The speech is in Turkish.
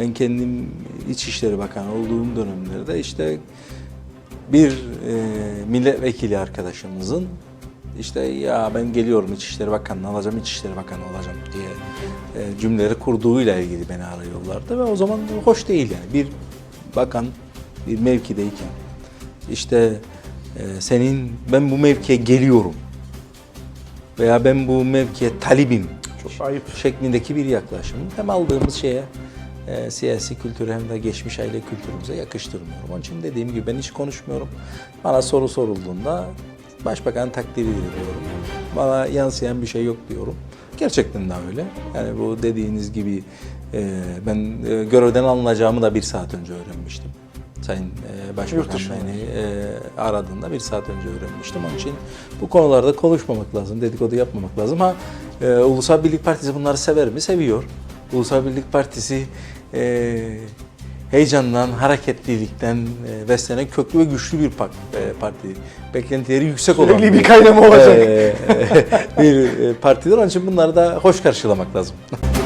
Ben kendim İçişleri Bakanı olduğum dönemlerde işte bir e, milletvekili arkadaşımızın işte ya ben geliyorum İçişleri Bakanı'nı alacağım, İçişleri Bakanı olacağım diye e, cümleleri kurduğuyla ilgili beni arıyorlardı ve o zaman hoş değil yani. Bir bakan bir mevkideyken işte e, senin ben bu mevkiye geliyorum veya ben bu mevkiye talibim Çok ayıp. şeklindeki bir yaklaşım. Hem aldığımız şeye e, siyasi kültüre hem de geçmiş aile kültürümüze yakıştırmıyorum. Onun için dediğim gibi ben hiç konuşmuyorum. Bana soru sorulduğunda başbakan takdiri ediyorum. Bana yansıyan bir şey yok diyorum. Gerçekten de öyle. Yani bu dediğiniz gibi e, ben e, görevden alınacağımı da bir saat önce öğrenmiştim. Sayın e, Başbakan beni e, aradığında bir saat önce öğrenmiştim. Onun için bu konularda konuşmamak lazım, dedikodu yapmamak lazım. Ha e, Ulusal Birlik Partisi bunları sever mi? Seviyor. Ulusal Birlik Partisi e, heyecandan, hareketlilikten e, beslenen köklü ve güçlü bir e, parti. Beklentileri yüksek olan Sürekli bir kaynama olacak. e, bir e, partidir. Onun için bunları da hoş karşılamak lazım.